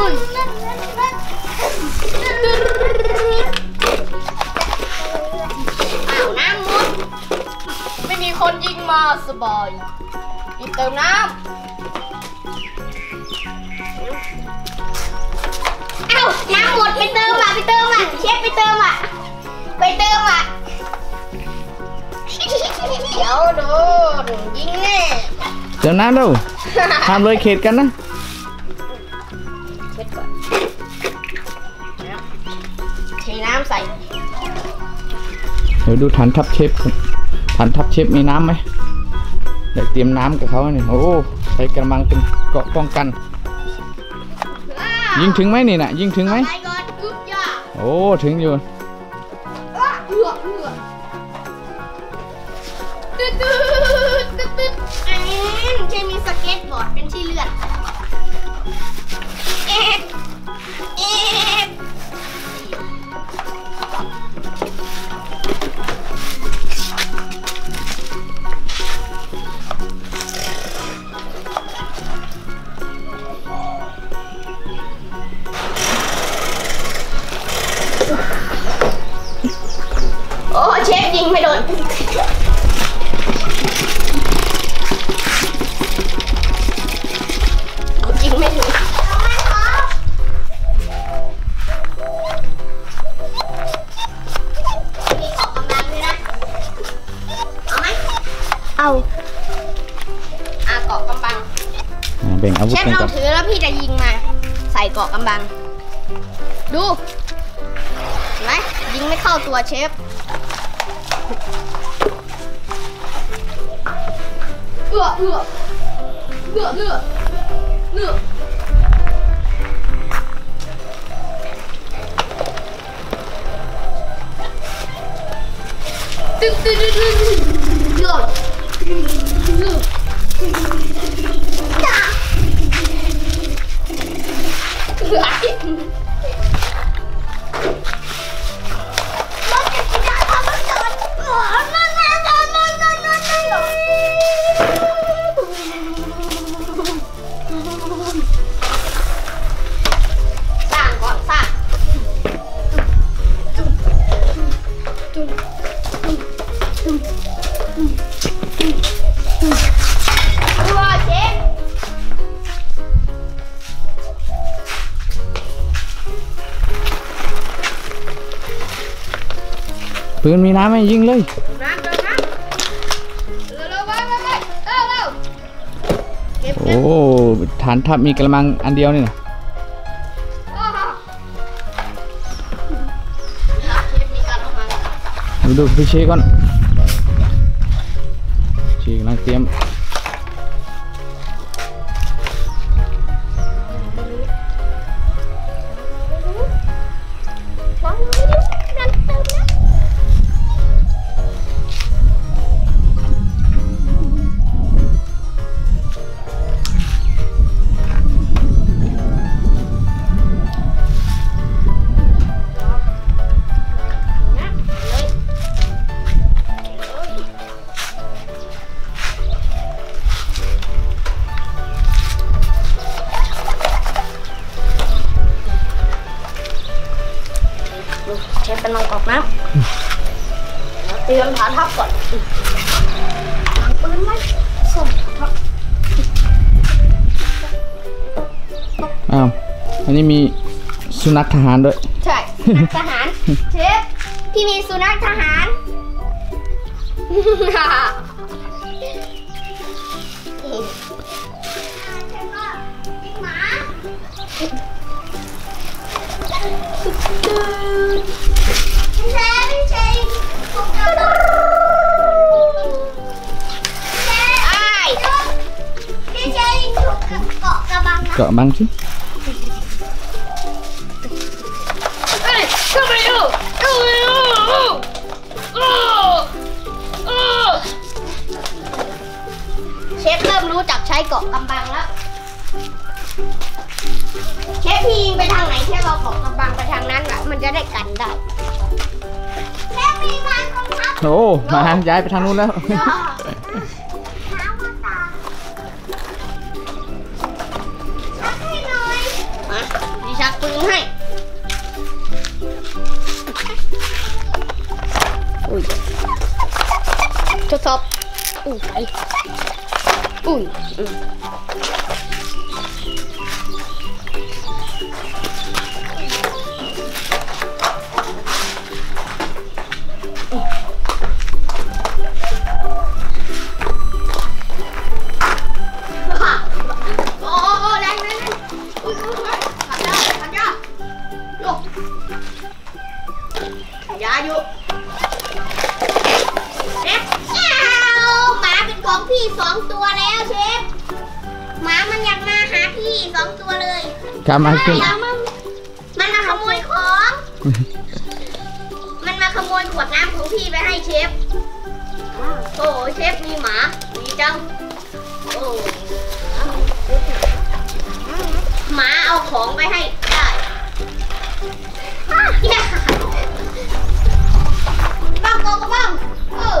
อาน้ำหมดไม่มีคนยิงมาสบายอีกเติมน้ำเอ้าน้ำหมดไปเติมอะไปเติมอะเชฟไปเติมอะไปเติมอะเดี๋ยวดูยิงแน่เติมน้ำดูทำเลยเขตกันนะ ดี๋ยวดูฐานทัพเชฟก่อนฐานทัพเชฟมีน้ำไหมเดี๋ยวเตรียมน้ำกับเขาเนี่ยโอ้ใช้กระมังเป็นเกราะป้องกัน ยิงถึงไหมนี่น่ะยิงถึงไหมไปก่อนกึ๊บย่าโอ้ถึงอยู่ กาะกำบัง ดูไหมยิงไม่เข้าตัวเชฟเอื้อเอื้อเอื้อเอื้อเอื้อตึ๊ดตึ๊ดตึ๊ดตึ๊ดเอื้อ Ach, ja. ปืนมีน้ำไหมยิงเลยน้ำเดินน้ำเร็วๆไปไปไปเร็วเร็วเก็บโอ้เก็บฐานทัพมีกระมังอันเดียวนี่นะมาดูพี่เชก่อนเชกำลังเตรียมานทัพก่อนวางปืนไว้ส่งทัพอ้าว อันนี้มีสุนัขทหารด้วย ใช่นักทหาร เชฟพี่มีสุนัขทหารใเกาะบังสิเชฟเริ่มรู้จักใช้เกาะกำบังแล้ว เชฟพีงไปทางไหนเชฟเอาเกาะกำบังไปทางนั้นอะมันจะได้กันได้ เชฟมีงานกองทัพโอ้มาย้ายไปทางนู้นแล้ว 不，嗯、う、 เป็นของพี่สองตัวแล้วเชฟหมามันอยากมาหาพี่สองตัวเลยกามาขึ้นแล้วมันมันมาขโมยของ มันมาขโมยขวดน้ำของพี่ไปให้เชฟโอ้เชฟมีหมาดีจังโอ้หมาเอาของไปให้ได้อะเนี่ยบ้างโกก็บ้างเออ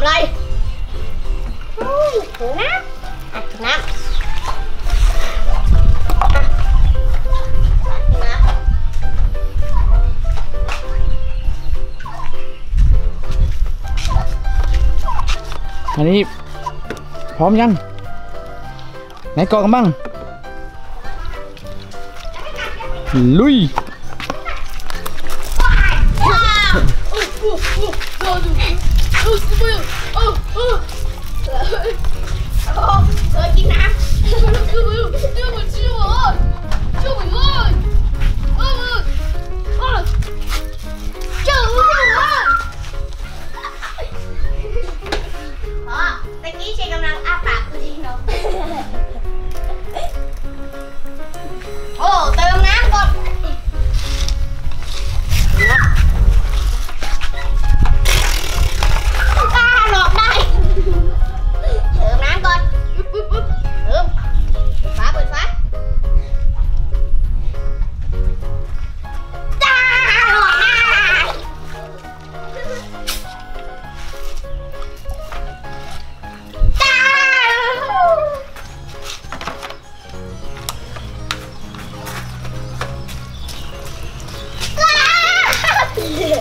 កំឡៃអូណាអាណាอันนี้พร้อมยัง ไหนเกาะกันบ้าง ลุย 救死我！哦哦，好，快点拿！救死我！我！救我！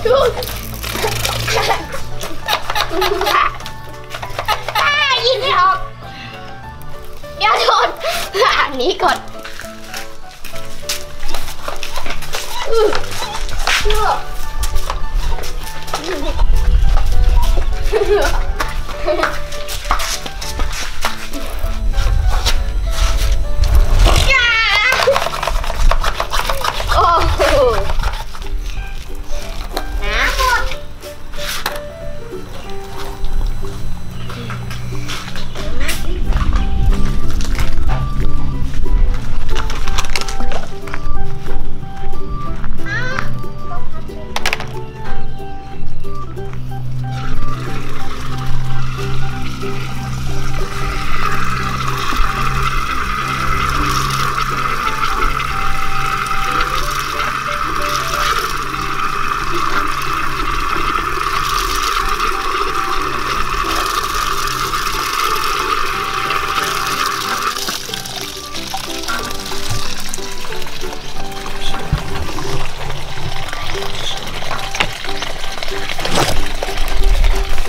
ยิงไม่ออกเดี๋ยวโดนอันนี้ก่อน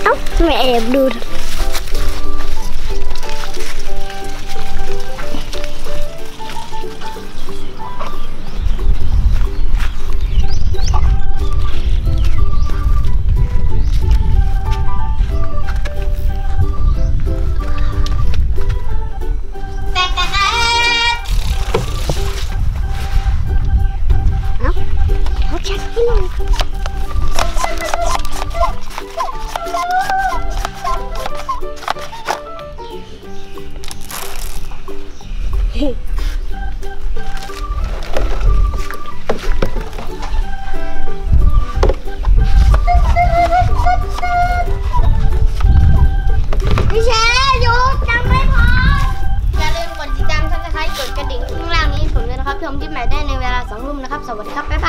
Ốc mẹ đẹp đùa พี่เชหยุดยัไม่พอ อย่าลืมกดติดตามช่องนะคะกดกระดิ่งข้างล่างนี้ผมด้วยนะครับชมคลิหม่ได้ในเวลาสองทุ่มนะครับ สวัสดีครับ